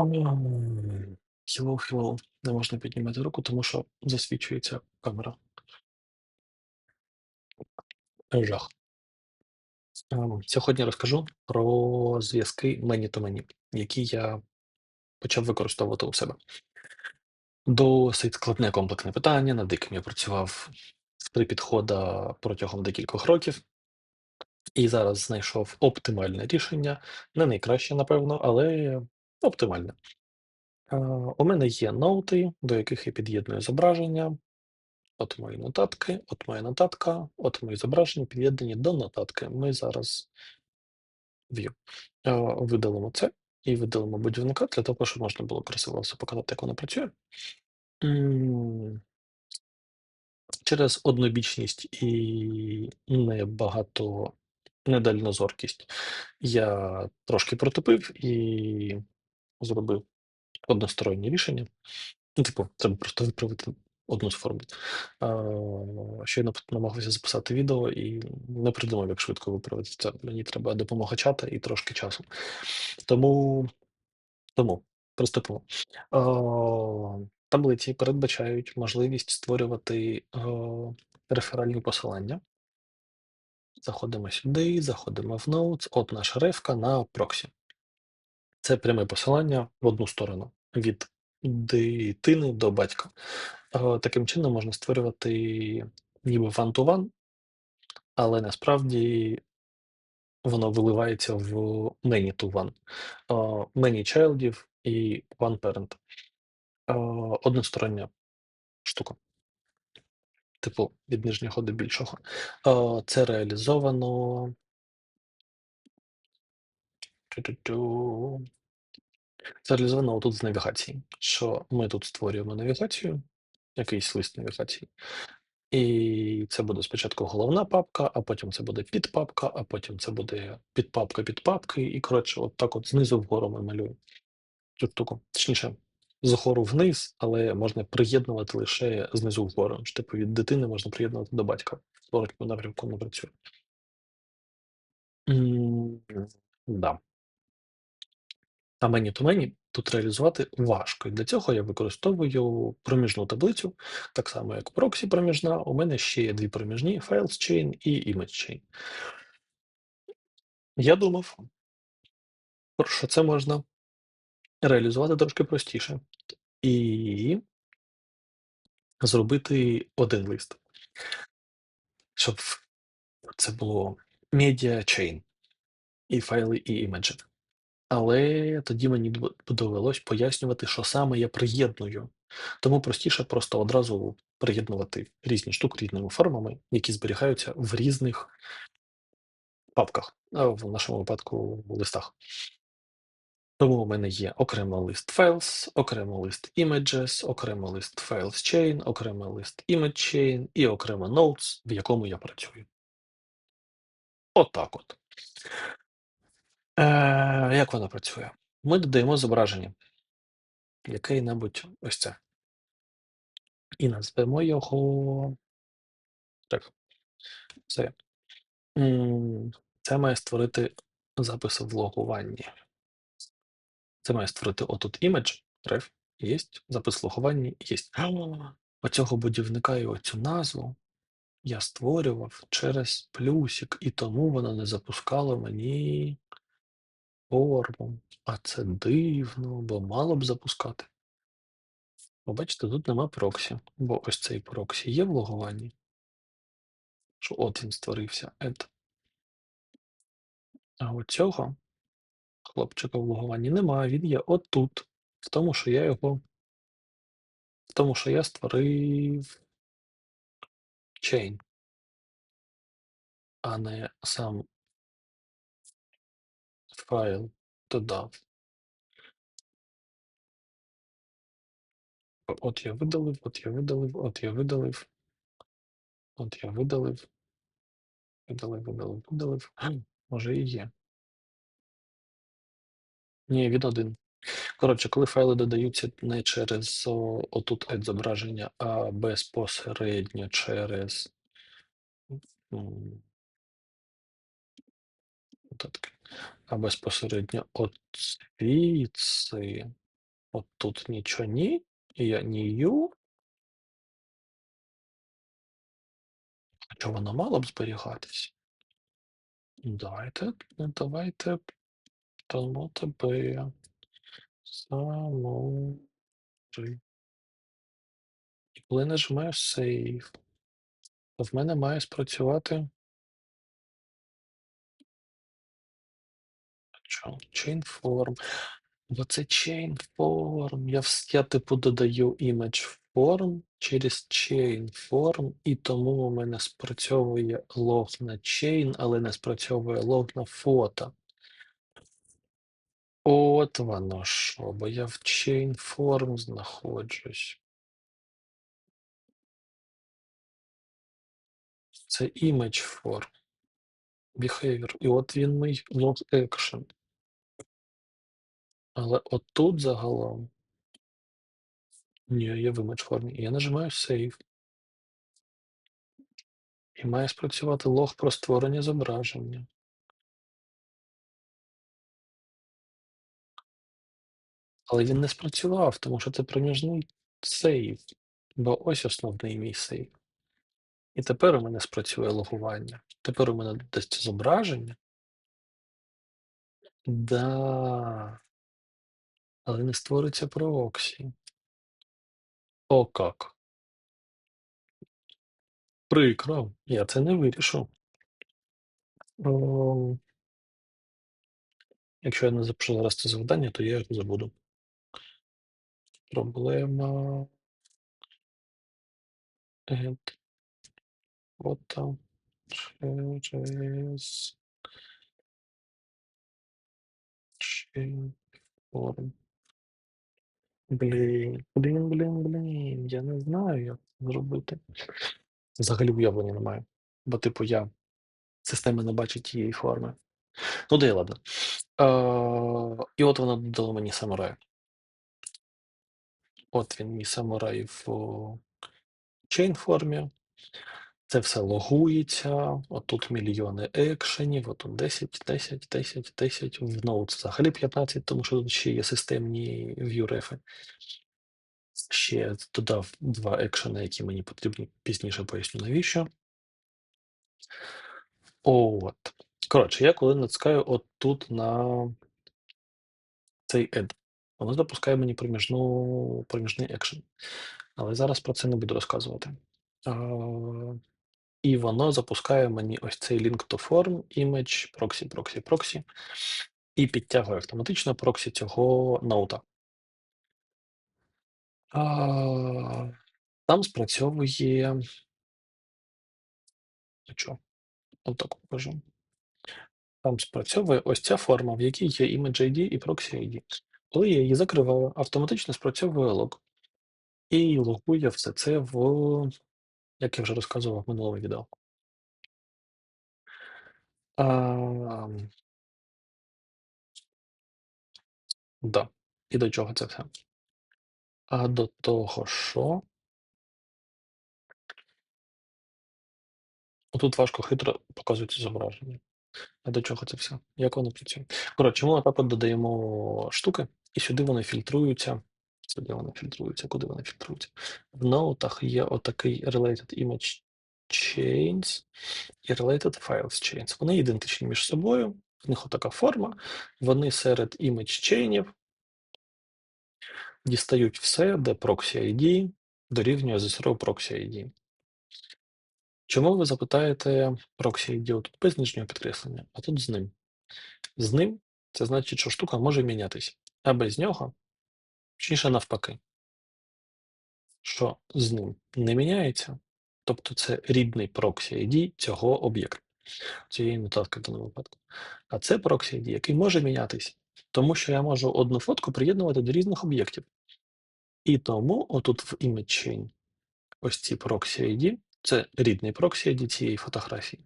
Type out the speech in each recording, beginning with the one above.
М, hello. Не можна піднімати руку, тому що засвічується камера. Жах. Сьогодні розкажу про зв'язки мені то мені, які я почав використовувати у себе. Досить складне комплексне питання, над яким я працював в три підхода протягом декількох років, і зараз знайшов оптимальне рішення. Не найкраще, напевно, але оптимальне. Е, У мене є ноути, до яких я під'єдную зображення. От мої нотатки, от моя нотатка, от мої зображення під'єднані до нотатки. Ми зараз view. Видалимо це і видалимо будівника для того, щоб можна було красиво все показати, як воно працює. Через однобічність і небагато недальнозоркість я трошки протупив і зробив одностороннє рішення. Ну, типу, треба просто виправити одну з формул. Щойно намагався записати відео і не придумав, як швидко виправити це. Мені треба допомога чата і трошки часу. Тому, тому приступимо. Таблиці передбачають можливість створювати реферальні посилання. Заходимо сюди, заходимо в Notes, от наша рефка на проксі. Це пряме посилання в одну сторону від дитини до батька. Е, Таким чином можна створювати ніби one-to-one, але насправді воно виливається в many-to-one. Е, Many childів і one parent. Е, Одностороння штука. Типу від нижнього до більшого. Це реалізовано. Це реалізовано тут з навігації. Що ми тут створюємо навігацію, якийсь лист навігації. І це буде спочатку головна папка, а потім це буде підпапка, а потім це буде підпапка підпапки. І, коротше, от так от знизу вгору ми малюємо цю штуку. Точніше, згору вниз, але можна приєднувати лише знизу вгору. Типу від дитини можна приєднувати до батька. В зворотному напрямку не працює. Да. А мені то мені тут реалізувати важко. І для цього я використовую проміжну таблицю, так само як проксі проміжна. У мене ще є дві проміжні: Files Chain і Image Chain. Я думав, що це можна реалізувати трошки простіше і зробити один лист, щоб це було Media Chain і файли, і імеджі. Але тоді мені дов- довелось пояснювати, що саме я приєдную. Тому простіше просто одразу приєднувати різні штуки різними формами, які зберігаються в різних папках, в нашому випадку в листах. Тому у мене є окремо лист files, окремо лист images, окремо лист files chain, окремо лист image chain і окремо notes, в якому я працюю. Отак от. Е, як воно працює? Ми додаємо зображення. Яке-небудь ось це. І назвемо його. Так. Це. Це має створити запис в логуванні. Це має створити отут image, ref, є, запис в логуванні, є. Оцього будівника і оцю назву я створював через плюсик, і тому воно не запускало мені форму. А це дивно, бо мало б запускати. Бо бачите, тут нема проксі, бо ось цей проксі є в логуванні. Що от він створився. Add. А оцього хлопчика в логуванні немає, він є отут. В тому, що я його. В тому, що я створив chain, а не сам файл додав. От я видалив, от я видалив, от я видалив. От я видалив. Видалив, видалив, видалив. Може і є. Ні, він один. Коротше, коли файли додаються не через отут add зображення, а безпосередньо через нотатки, а безпосередньо от звідси От тут нічого ні, і я нію. Хоча воно мало б зберігатись. Давайте, давайте дамо тебе самори. І коли нажимаю Save, то в мене має спрацювати. Що? Chain form. Бо це chain form. Я, я типу додаю image form через chain form, і тому у мене спрацьовує лог на chain, але не спрацьовує лог на фото. От воно що, бо я в chain form знаходжусь. Це image form. Behavior. І от він мій log action. Але отут загалом. Ні, я в image формі. І я нажимаю Save. І має спрацювати лог про створення зображення. Але він не спрацював, тому що це проміжний сейв. Бо ось основний мій сейв. І тепер у мене спрацює логування. Тепер у мене дасть зображення. Да. Але не створиться проксі. О, как. Прикро. Я це не вирішу. О, якщо я не запишу зараз це завдання, то я його забуду. Проблема. Add photo через form. Блін, блін, блін, блін. Я не знаю, як це зробити. Взагалі уявлення немає. Бо, типу, я система не бачить тієї форми. Ну, да й ладно. Е, і от вона додала мені самурай. От він, мій самурай в chain формі. Це все логується. Отут мільйони екшенів, отут 10, 10, 10, 10. В Notes взагалі 15, тому що тут ще є системні view-рефи. Ще додав два екшени, які мені потрібні пізніше поясню навіщо. От. Коротше, я коли натискаю отут на цей add, воно запускає мені проміжну, проміжний екшен. Але зараз про це не буду розказувати. І воно запускає мені ось цей link to form, image, proxy, proxy, proxy, і підтягує автоматично проксі цього ноута. Там спрацьовує. Ну що? Отак покажу. Там спрацьовує ось ця форма, в якій є image ID і proxy ID. Коли я її закриваю, автоматично спрацьовує лог. І логує все це в, як я вже розказував в минулому відео. А, да. І до чого це все? А до того, що тут важко хитро показується зображення. А до чого це все? Як воно працює? Коротше, ми от додаємо штуки, і сюди вони фільтруються. Сюди вони фільтруються, куди вони фільтруються? В ноутах є отакий related image chains і related files chains. Вони ідентичні між собою, в них отака форма. Вони серед image чейнів дістають все, де proxy ID дорівнює ZSRO proxy ID. Чому ви запитаєте proxy ID тут без нижнього підкреслення, а тут з ним? З ним це значить, що штука може мінятись, а без нього, точніше навпаки, що з ним не міняється, тобто це рідний proxy ID цього об'єкта, цієї нотатки в даному випадку. А це proxy ID, який може мінятись, тому що я можу одну фотку приєднувати до різних об'єктів. І тому отут в image ось ці proxy ID, це рідний proxy ID цієї фотографії,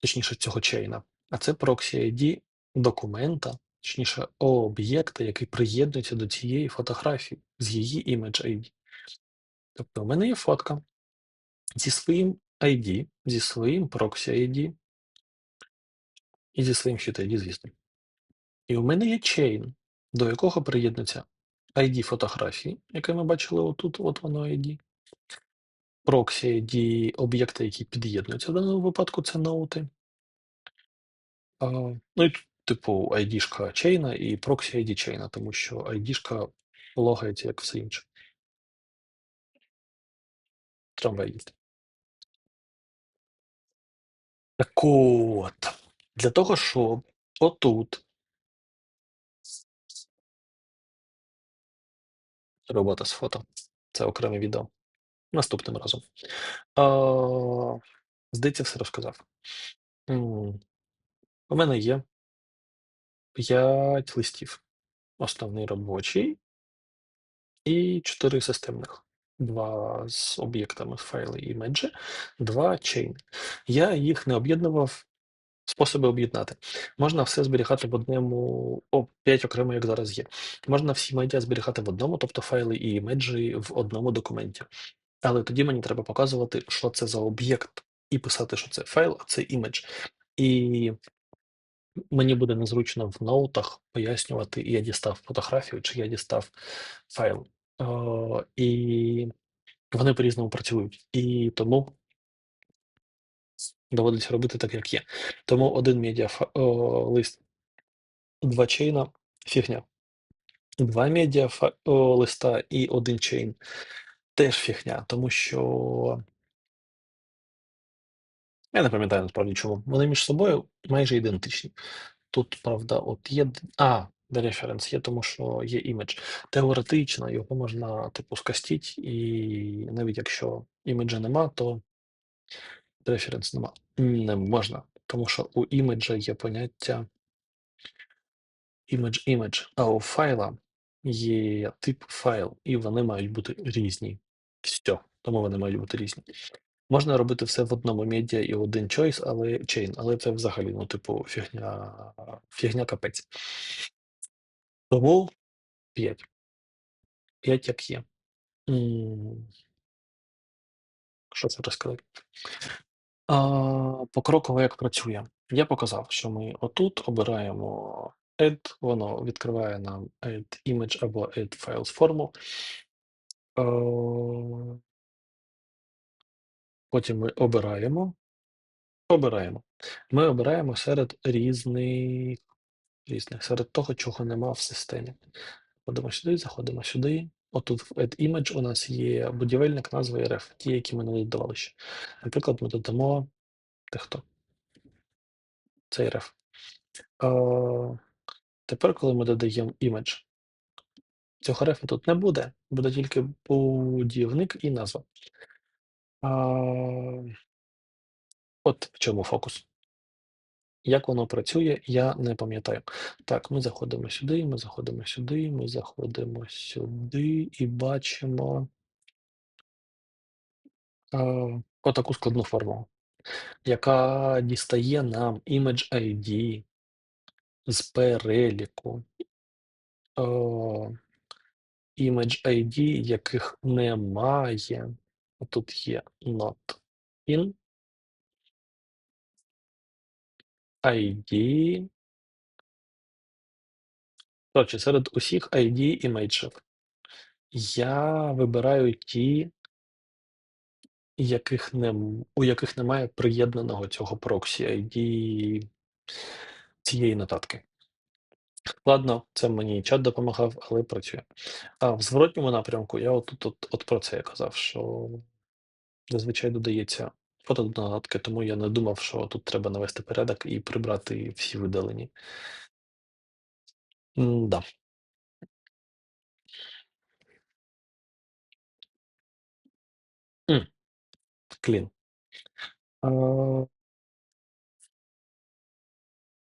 точніше цього чейна, а це proxy ID документа, точніше об'єкта, який приєднується до цієї фотографії з її image ID. Тобто у мене є фотка зі своїм ID, зі своїм proxy ID і зі своїм щит ID, звісно. І у мене є чейн, до якого приєднується ID фотографії, яке ми бачили отут, от воно ID. Проксі ID об'єкти, які під'єднуються. В даному випадку це ноути. А, ну і тут, типу, ID-шка чейна і проксі ID чейна, тому що ID-шка логається, як все інше. Трамвай. Так от, для того, щоб отут робота з фото. Це окреме відео. Наступним разом. А, здається, все розказав. У мене є 5 листів. Основний робочий і 4 системних. Два з об'єктами файли і меджі, два чейни. Я їх не об'єднував. Способи об'єднати. Можна все зберігати в одному, о, 5 окремо, як зараз є. Можна всі медіа зберігати в одному, тобто файли і меджі в одному документі. Але тоді мені треба показувати, що це за об'єкт, і писати, що це файл, а це імедж. І мені буде незручно в ноутах пояснювати, я дістав фотографію, чи я дістав файл. Е, і вони по-різному працюють. І тому доводиться робити так, як є. Тому один медіа лист, два чейна, фігня. Два медіа листа і один чейн теж фігня, тому що Я не пам'ятаю насправді чому. Вони між собою майже ідентичні. Тут, правда, от є. А, референс є, тому що є імідж. Теоретично його можна, типу, скастіть, і навіть якщо іміджа нема, то референс нема. Не можна, тому що у іміджа є поняття image-image, а у файла є тип файл, і вони мають бути різні. Все, тому вони мають бути різні. Можна робити все в одному медіа і один choice, але chain, але це взагалі, ну, типу, фігня, фігня капець. Тому 5. 5 як є. Що це розказати? Покроково як працює. Я показав, що ми отут обираємо Add, воно відкриває нам Add Image або Add Files форму. Потім ми обираємо. Обираємо. Ми обираємо серед різних різних, серед того, чого нема в системі. Заходимо сюди, заходимо сюди. Отут в Add Image у нас є будівельник назви RF, ті, які ми не додавали ще. Наприклад, ми додамо те хто? Це RF. А, Тепер, коли ми додаємо image, цього RF тут не буде, буде тільки будівник і назва. От в чому фокус. Як воно працює, я не пам'ятаю. Так, ми заходимо сюди, ми заходимо сюди, ми заходимо сюди і бачимо е, отаку складну форму, яка дістає нам image ID з переліку е, image ID, яких немає. Тут є not in ID. Коротше, серед усіх ID імейджів я вибираю ті, яких не, у яких немає приєднаного цього проксі ID цієї нотатки. Ладно, це мені чат допомагав, але працює. А в зворотньому напрямку я отут от, от про це я казав, що зазвичай додається фото тому я не думав, що тут треба навести порядок і прибрати всі видалені. М-да. М. Клін.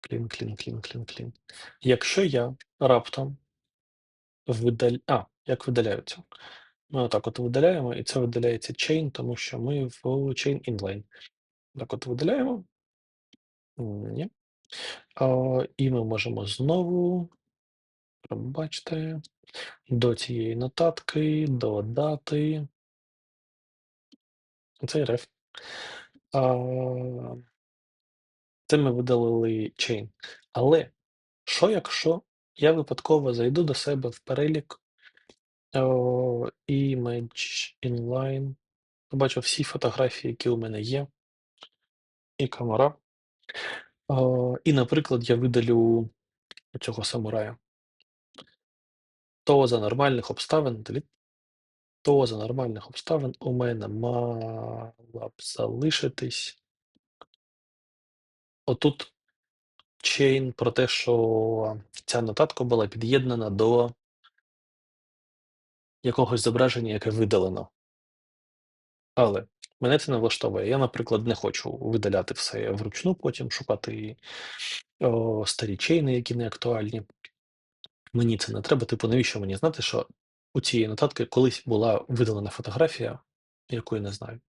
Клін, клін, клін, клін, клін. Якщо я раптом видаль... А, як видаляються? Ми отак от видаляємо, і це видаляється chain, тому що ми в chain inline. Так от видаляємо. Ні. А, І ми можемо знову, пробачте, до цієї нотатки додати цей реф. Це ми видалили chain. Але що якщо я випадково зайду до себе в перелік О, Image inline. Побачив всі фотографії, які у мене є, і камера. О, і, наприклад, я видалю цього самурая. То за нормальних обставин, то за нормальних обставин у мене мала б залишитись. Отут чейн про те, що ця нотатка була під'єднана до якогось зображення, яке видалено. Але мене це не влаштовує. Я, наприклад, не хочу видаляти все вручну, потім шукати о, старі чейни, які не актуальні. Мені це не треба. Типу, навіщо мені знати, що у цієї нотатки колись була видалена фотографія, яку я не знаю.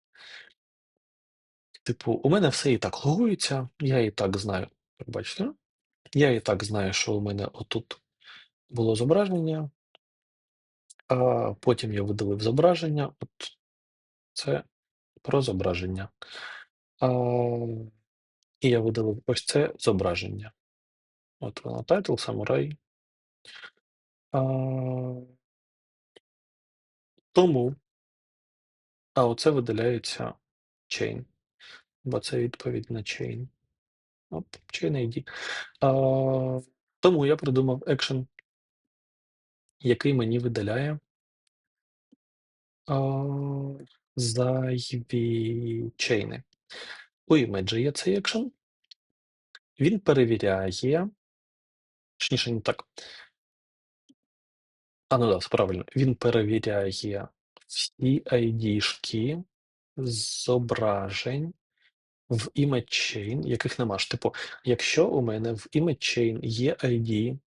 Типу, у мене все і так логується, я і так знаю. Бачите? Я і так знаю, що у мене отут було зображення, а потім я видалив зображення. От це про зображення. А, І я видалив ось це зображення. От воно тайтл, самурай. А, Тому, а оце видаляється chain, бо це відповідь на chain. Оп, chain ID. А, Тому я придумав екшен, який мені видаляє а, зайві чейни. У імеджі є цей екшен. Він перевіряє, точніше, не так. А, ну да, все правильно. Він перевіряє всі ID-шки зображень в image яких нема ж. Типу, якщо у мене в image є ID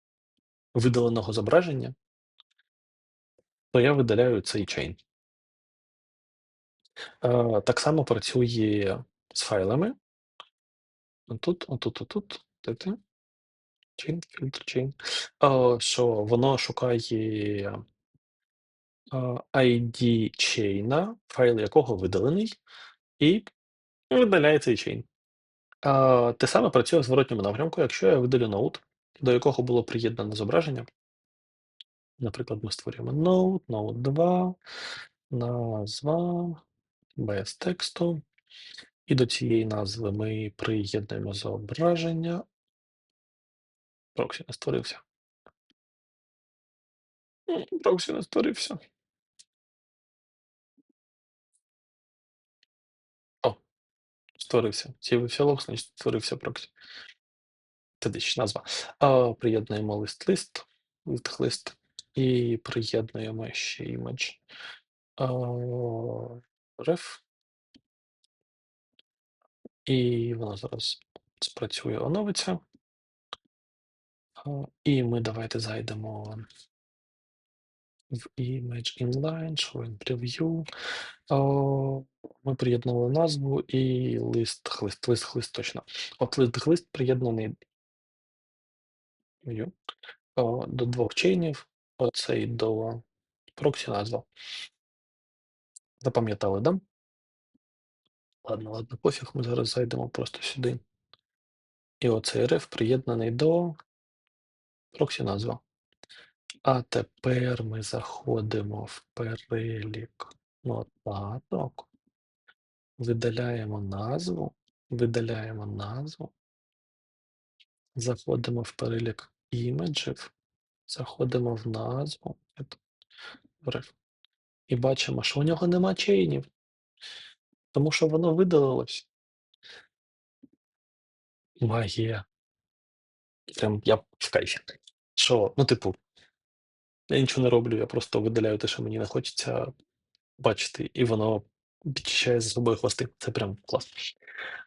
видаленого зображення, то я видаляю цей chain. Е, так само працює з файлами. Отут, отут, отут. Де? Chain, фільтр chain. Е, що воно шукає е, ID чейна, файл якого видалений, і видаляє цей чейн. Е, те саме працює в зворотньому напрямку, якщо я видалю ноут, до якого було приєднане зображення. Наприклад, ми створюємо node, node 2, назва без тексту. І до цієї назви ми приєднуємо зображення. Проксі не створився. Проксі не створився. О, створився. З'явився лог, значить створився проксі. Це десь назва. А, Приєднуємо лист-лист, лист-лист. І приєднуємо ще імедж. Ref. І воно зараз спрацює, оновиться. І ми давайте зайдемо в Image Inline, Show Preview. Ми приєднали назву і лист, лист, лист, лист точно. От лист, лист приєднаний до двох чейнів, оцей до проксі назва. Запам'ятали, да? Ладно, ладно, пофіг, ми зараз зайдемо просто сюди. І оцей ref приєднаний до проксі назва. А тепер ми заходимо в перелік нотаток, видаляємо назву, видаляємо назву, заходимо в перелік імеджів, заходимо в назву і бачимо, що у нього нема чейнів, тому що воно видалилось. Магія. Прям я в кайфі. Що, ну, типу, я нічого не роблю, я просто видаляю те, що мені не хочеться бачити, і воно підчищає за собою хвости. Це прям клас.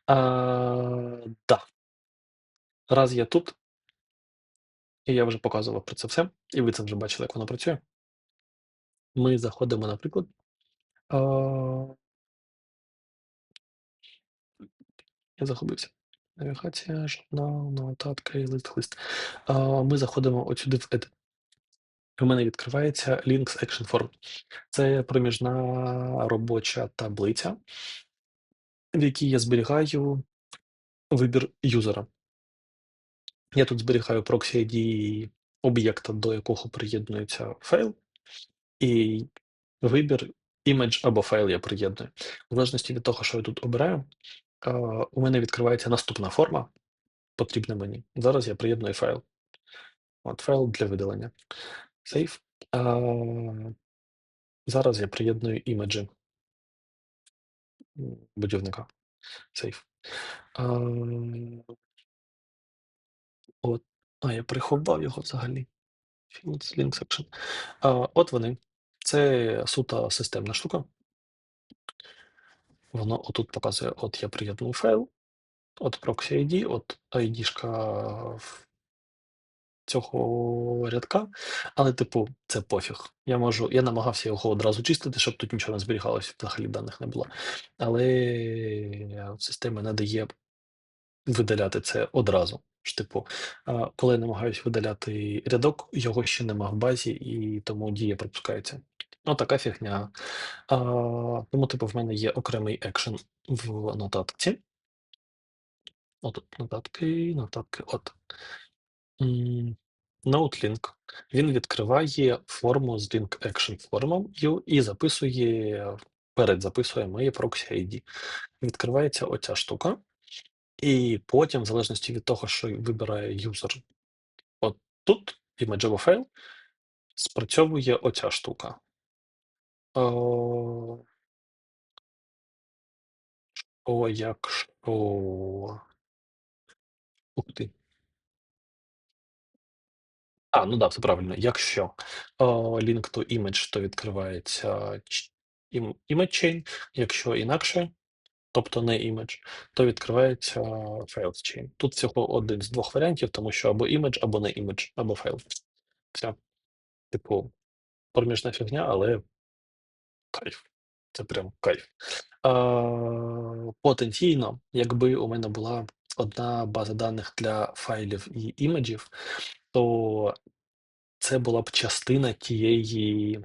А, да. Раз я тут, і я вже показував про це все, і ви це вже бачили, як воно працює. Ми заходимо, наприклад. Я загубився. Навігація, журнал, нотатка і лист-лист. Ми заходимо от сюди в Edit. У мене відкривається Links Action Form. Це проміжна робоча таблиця, в якій я зберігаю вибір юзера. Я тут зберігаю proxy ID об'єкта, до якого приєднується файл. і вибір імідж або файл я приєдную. В залежності від того, що я тут обираю, у мене відкривається наступна форма, потрібна мені. Зараз я приєдную файл. От файл для видалення. Е, Зараз я приєдную імеджі будівника. Save. От. А, я приховав його взагалі. Fields, Link Section. А, От вони. Це суто системна штука. Воно отут показує: от я приєдную файл, от proxy ID, от ID-шка цього рядка, але, типу, це пофіг. Я можу, я намагався його одразу чистити, щоб тут нічого не зберігалося, взагалі даних не було. Але система не дає видаляти це одразу. Типу, коли я намагаюся видаляти рядок, його ще нема в базі, і тому дія пропускається. Ну, така фігня. А, Тому, типу, в мене є окремий екшен в нотатці. Отут нотатки, нотатки, от. NoteLink. Він відкриває форму з link action формою і записує, передзаписує моє proxy ID. Відкривається оця штука. І потім, в залежності від того, що вибирає юзер от тут, image або файл, спрацьовує оця штука. О, о якщо. Ух ти. А, ну да, все правильно. Якщо о, link to image, то відкривається image chain. Якщо інакше, тобто не image, то відкривається files chain. Тут всього один з двох варіантів, тому що або image, або не image, або файл. Все. Типу, проміжна фігня, але кайф. Це прям кайф. А, потенційно, якби у мене була одна база даних для файлів і імеджів, то це була б частина тієї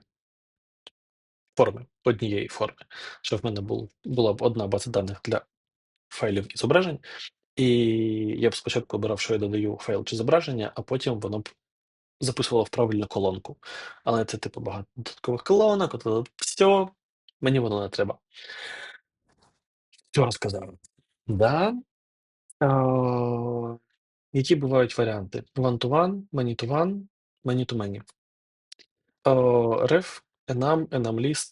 форми, однієї форми. Що в мене бул, була б одна база даних для файлів і зображень, і я б спочатку обирав, що я додаю файл чи зображення, а потім воно б записувало в правильну колонку. Але це, типу, багато додаткових колонок, от, все, мені воно не треба. Що розказав? Да. А, які бувають варіанти? One-to-one, many-to-one, many-to-many. А, Ref, enum, enum-list.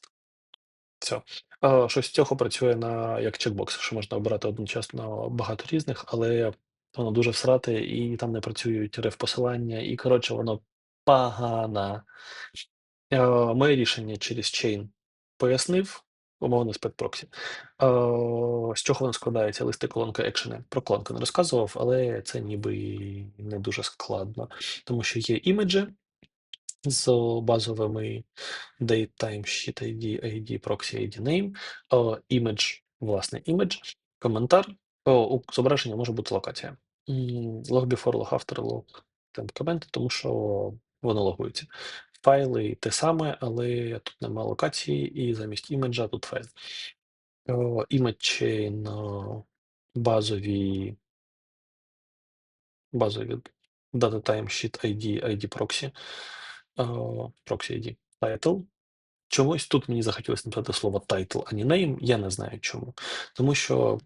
Все. А, щось з цього працює на як чекбокс, що можна обирати одночасно багато різних, але воно дуже всрате, і там не працюють реф-посилання, і, коротше, воно погано. Е, Моє рішення через chain пояснив, умовно спецпроксі. Е, З чого воно складається листи колонка екшени? Про колонку не розказував, але це ніби не дуже складно, тому що є імеджі з базовими date, time, sheet ID, ID, proxy, ID, name, е, імедж, власне, імедж, коментар, у зображення може бути локація. Log before, log after, log temp комент, тому що воно логується. Файли те саме, але тут немає локації, і замість імеджа тут файл. Е, Image е, базові, базові data time sheet ID, ID proxy, е, proxy ID, title. Чомусь тут мені захотілося написати слово title, а не name, я не знаю чому. Тому що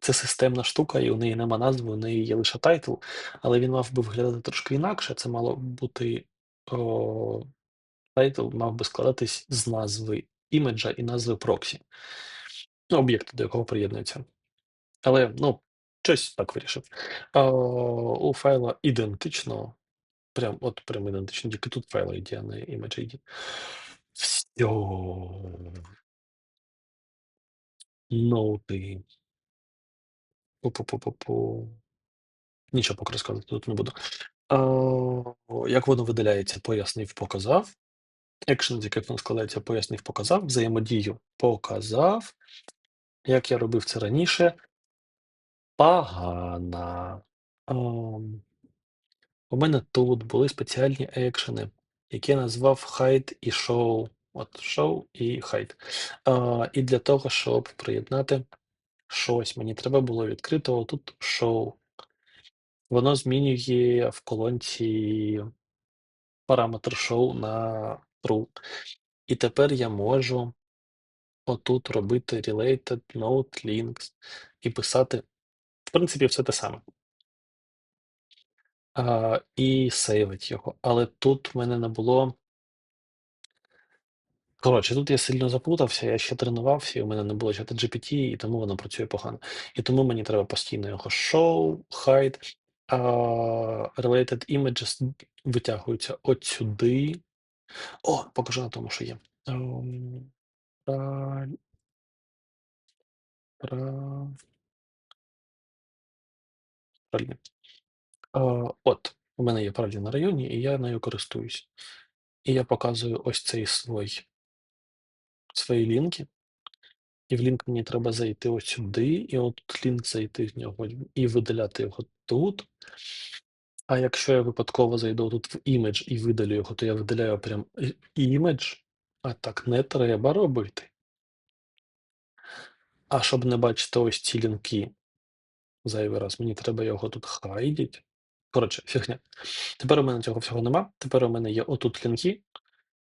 це системна штука, і у неї нема назви, у неї є лише тайтл, але він мав би виглядати трошки інакше. Це мало бути о, тайтл мав би складатись з назви імеджа і назви проксі, ну, об'єкту, до якого приєднується. Але ну, щось так вирішив. О, у файла ідентично, прям от прям ідентично, тільки тут файл ID, а не image ID. Все. Ноути. Пу-пу-пу-пу-пу. Нічого поки розказувати тут не буду. А, як воно видаляється, пояснив, показав. Екшен, з яких воно складається, пояснив, показав. Взаємодію показав. Як я робив це раніше, погано. Ам, у мене тут були спеціальні екшени, які я назвав Hide і Show. От Show і Hide. А, і для того, щоб приєднати щось, мені треба було відкрити отут Show. Воно змінює в колонці параметр show на True. І тепер я можу отут робити related node links і писати, в принципі, все те саме. А, і сейвить його. Але тут в мене не було. Коротше, тут я сильно заплутався, я ще тренувався, і у мене не було чата GPT, і тому воно працює погано. І тому мені треба постійно його show, hide, related images витягуються от сюди. О, покажу на тому, що є. Ем, пра- пра- Правильно. От, у мене є правді на районі, і я нею користуюсь. І я показую ось цей свій, свої лінки. І в лінк мені треба зайти ось сюди, і от лінк зайти в нього і видаляти його тут. А якщо я випадково зайду тут в імідж і видалю його, то я видаляю прям імідж, а так не треба робити. А щоб не бачити ось ці лінки зайвий раз, мені треба його тут хайдіть. Коротше, фігня. Тепер у мене цього всього нема. Тепер у мене є отут лінки,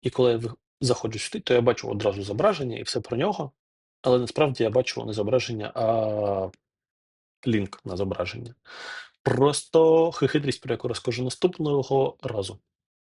і коли я заходжу сюди, то я бачу одразу зображення і все про нього. Але насправді я бачу не зображення, а лінк на зображення. Просто хитрість, про яку розкажу наступного разу.